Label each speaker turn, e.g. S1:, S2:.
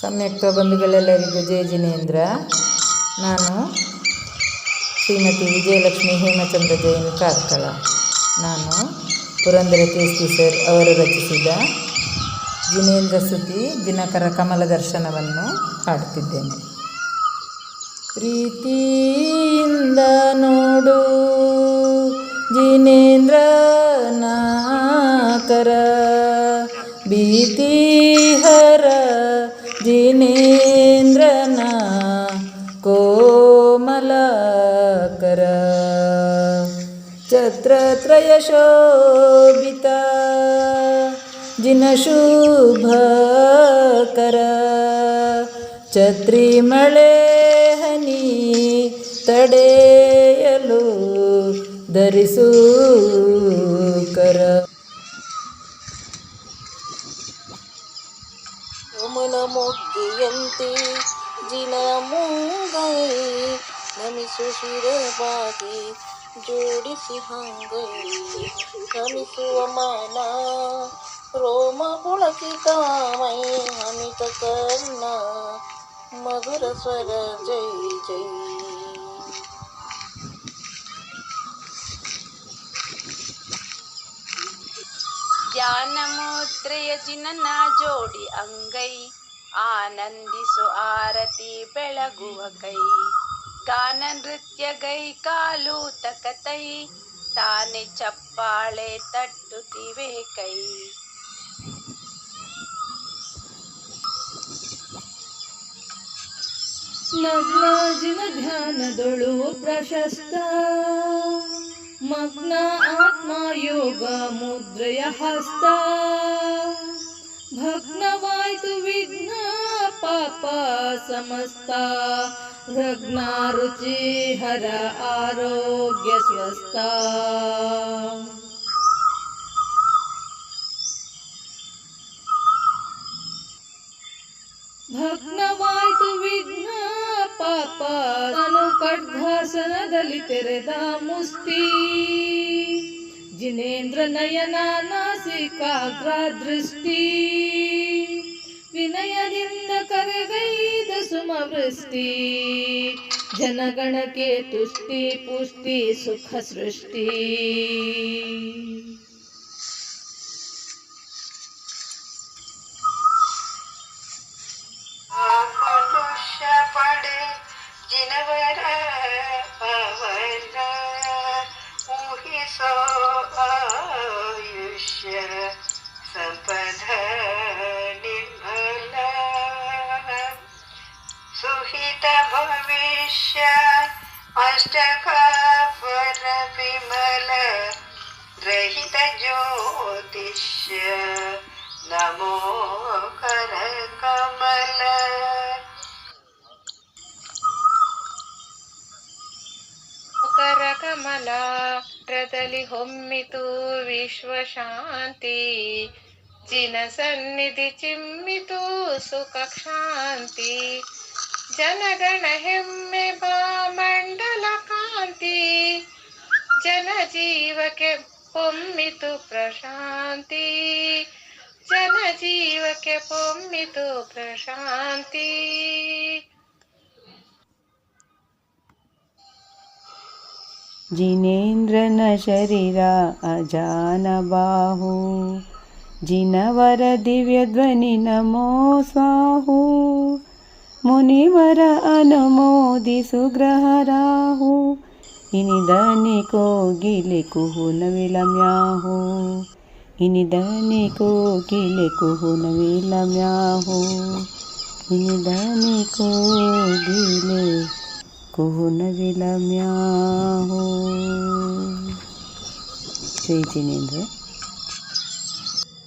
S1: ಸಮ್ಯಕ್ತ ಬಂಧುಗಳೆಲ್ಲರಿಗೂ ಜಯ ಜಿನೇಂದ್ರ. ನಾನು ಶ್ರೀಮತಿ ವಿಜಯಲಕ್ಷ್ಮಿ ಹೇಮಚಂದ್ರ ಜೈನ್ ಕಾರ್ಕಳ. ನಾನು ಪುರಂದರ ಕೇಸ್ತಿ ಸರ್ ಅವರು ರಚಿಸಿದ ಜಿನೇಂದ್ರ ಸುತಿ ದಿನಕರ ಕಮಲ ದರ್ಶನವನ್ನು ಹಾಡುತ್ತಿದ್ದೇನೆ ಪ್ರೀತಿಯಿಂದ ಜಿನೇಂದ್ರನ ಕೋಮಲಕರ ಛತ್ರತ್ರಯ ಶೋಭಿತ ಜಿನಶುಭಕರ ಛತ್ರಿ ಮಳೆ ಹನಿ ತಡೆಯಲು ಧರಿಸು
S2: ಮೊಗ್ಗಿಯಂತೆ ಜಿನ ಮುಂಗೈ ನಮಿಸು ಶಿರವಾಗಿ ಜೋಡಿಸಿ ಹಂಗೈ ನಮಿಸುವ ಮಾನ ರೋಮ ಪುಳಕಿತ ಮೈ ಅಮಿತ ಕರ್ಣ ಮಧುರ ಸ್ವರ ಜೈ ಜೈ
S3: ಧ್ಯಾನ ಮುದ್ರೆಯ ಜಿನನ ಜೋಡಿ ಅಂಗೈ ಆನಂದಿಸು ಆರತಿ ಬೆಳಗುವ ಕೈ. ಗಾನ ನೃತ್ಯ ಗೈ, ಕಾಲು ತಕತೈ ತಾನೆ ಚಪ್ಪಾಳೆ ತಟ್ಟುತ್ತಿವೆ ಕೈ.
S4: ನಗ್ನಾಜಿನ ಧ್ಯಾನದೊಳು ಪ್ರಶಸ್ತ. ಮಗ್ನ ಆತ್ಮ ಯೋಗ ಮುದ್ರೆಯ ಹಸ್ತ. भग्नवाय भग्नवायतु विघ्न पापा समस्ता भग्ना रुचि हर आरोग्य स्वस्ता भग्नवायतु विघ्न पापा अनुकट घासन दलितेरे मुस्ती ಜಿನೇಂದ್ರ ನಯನ ನಾಸಿಕಾಗ್ರ ದೃಷ್ಟಿ ವಿನಯದಿಂದ ಕರೆಗೈದ ಸುಮವೃಷ್ಟಿ. ಜನಗಣಕ್ಕೆ ತುಷ್ಟಿ ಪುಷ್ಟಿ ಸುಖ ಸೃಷ್ಟಿ.
S2: ಸುಹಿತ ಭವಿಷ್ಯ ಅಷ್ಟಕ ಪರ ವಿಮಲ ರಹಿತ ಜ್ಯೋತಿಷ್ಯ ನಮೋ ಕರ ಕಮಲ
S3: ಕರ ಕಮಲಾತ್ರದಲ್ಲಿ ಹೊಮ್ಮಿತು ವಿಶ್ವಶಾಂತಿ ಜಿನ ಸನ್ನಿಧಿ ಚಿಮ್ಮಿತು ಸುಖ ಶಾಂತಿ ಜನಗಣ ಹೆಮ್ಮೆ ಬಾ ಮಂಡಲ ಕಾಂತಿ ಜನ ಜೀವಕ್ಕೆ ಪೊಮ್ಮಿತು ಪ್ರಶಾಂತಿ ಜನ ಜೀವಕ್ಕೆ ಪೊಮ್ಮಿತು ಪ್ರಶಾಂತಿ
S5: जिनेन्द्रन शरीरा अजानबाहु जिनवर दिव्यध्वनि नमो स्वाहु ಮುನಿವರ ಅನುಮೋದಿಸು ಗ್ರಹರಾಹು ಇನಿದನಿ ಕೋಗಿಲೆ ಕುಹುನ ವಿಲಮ್ಯಾಹು ಇನಿದನಿ ಕೋಗಿಲೆ ಕುಹುನ ವಿಲಮ್ಯಾಹು ಇನಿದನಿ ಕೋಗಿಲೆ ಕುಹುನ ವಿಲಮ್ಯಾಹು ಜೈ ಜಿನೇಂದ್ರ